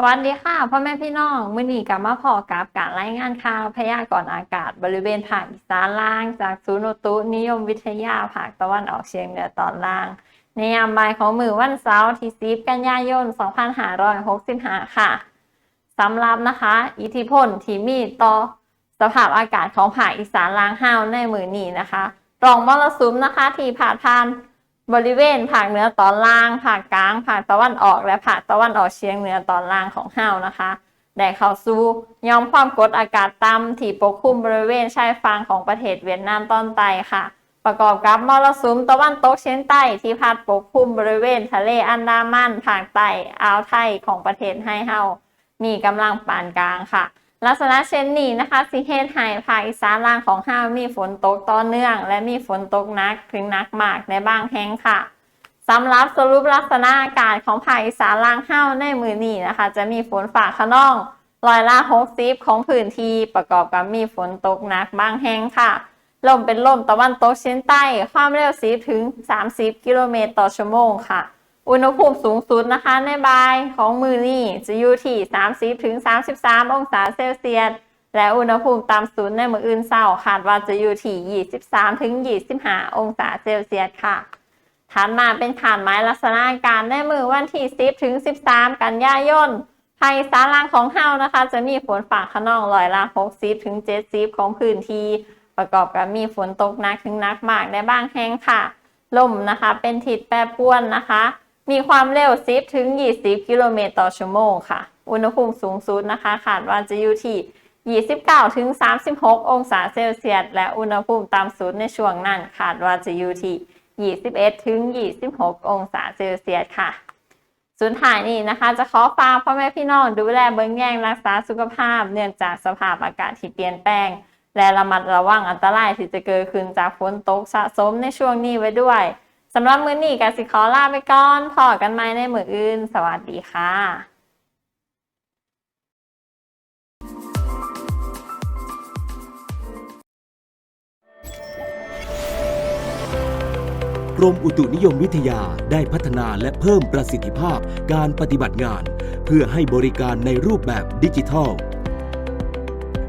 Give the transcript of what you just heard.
สวัสดีค่ะพ่อแม่พี่น้องมื้อนี้กลับมาพอกับการรายงานข่าวพยากรณ์อากาศบริเวณภาคอีสานล่าง จากศูนย์อุตุนิยมวิทยาภาคตะวันออกเฉียงเหนือตอนล่าง ในยามบ่ายของมือวันเสาร์ที่10กันยายน 2565 ค่ะสำหรับนะคะ อิทธิพลที่มีต่อสภาพอากาศของภาคอีสานล่างห้าวในมือนี้นะคะรองมรสุมนะคะที่ผ่านผ่าน บริเวณภาคเหนือตอนล่างภาคกลางภาคตะวันออกและภาคตะวันออกเฉียงเหนือตอนล่างของเฮานะคะได้เข้าสู่ยอมความกดอากาศต่ำที่ปกคลุมบริเวณชายฝั่งของประเทศเวียดนามตอนใต้ค่ะ ประกอบกับมรสุมตะวันตกเฉียงใต้ที่พัดปกคลุมบริเวณทะเลอันดามันภาคใต้อ่าวไทยของประเทศให้เฮามีกำลังปานกลางค่ะ ลักษณะเช่นนี้นะคะสิเฮ็ดให้ภาคอีสานล่างของเฮามีฝนตกต่อเนื่อง และมีฝนตกหนักถึงหนักมากในบางแห่งค่ะสำหรับสรุปลักษณะอากาศของภาคอีสานล่างเฮ้าในมือนี้นะคะ จะมีฝนฝ่าขนองร้อยละ60ของพื้นที่ประกอบกับมีฝนตกหนักบางแห่งค่ะลมเป็นลมตะวันตกเฉียงใต้ ความเร็ว10ถึง 30 กิโลเมตรต่อชั่วโมงค่ะ อุณหภูมิสูงสุดนะคะ ในบ่ายของมือนี้จะอยู่ที่ 30ถึง33 องศาเซลเซียส และอุณหภูมิต่ำสุดในมืออื่นเช้าคาดว่าจะอยู่ที่ 23ถึง25 องศาเซลเซียสค่ะถัดมาเป็นขานไม้ลักษณะอากาศในมือวันที่ 10ถึง13 กันยายนภาคอีสานล่างของเฮานะคะ จะมีฝนฝ่าขนองร้อยละ60ถึง70 ของพื้นที่ประกอบกับมีฝนตกหนักถึงหนักมากในบางแห่งค่ะ ลมนะคะเป็นทิศแปรปรวนนะคะ มีความเร็ว 10 ถึง 20 กิโลเมตรต่อชั่วโมงค่ะ อุณหภูมิสูงสุดนะคะคาดว่าจะอยู่ที่ 29 ถึง 36 องศาเซลเซียส และอุณหภูมิต่ำสุดในช่วงนั้นคาดว่าจะอยู่ที่ 21 ถึง 26 องศาเซลเซียสค่ะ สุดท้ายนี้นะคะ จะขอฝากพ่อแม่พี่น้องดูแลเบิ้งแยงรักษาสุขภาพ เนื่องจากสภาพอากาศที่เปลี่ยนแปลง และระมัดระวังอันตรายที่จะเกิดขึ้นจากฝนตกสะสมในช่วงนี้ไว้ด้วยำหรับมื้อนี้กสิขอลาไปก่อนพอกันใหมในมืออื่น สวัสดีค่ะกรมอุตุนิยมวิทยาได้พัฒนาและเพิ่มประสิทธิภาพการปฏิบัติงาน เพื่อให้บริการในรูปแบบดิจิทัล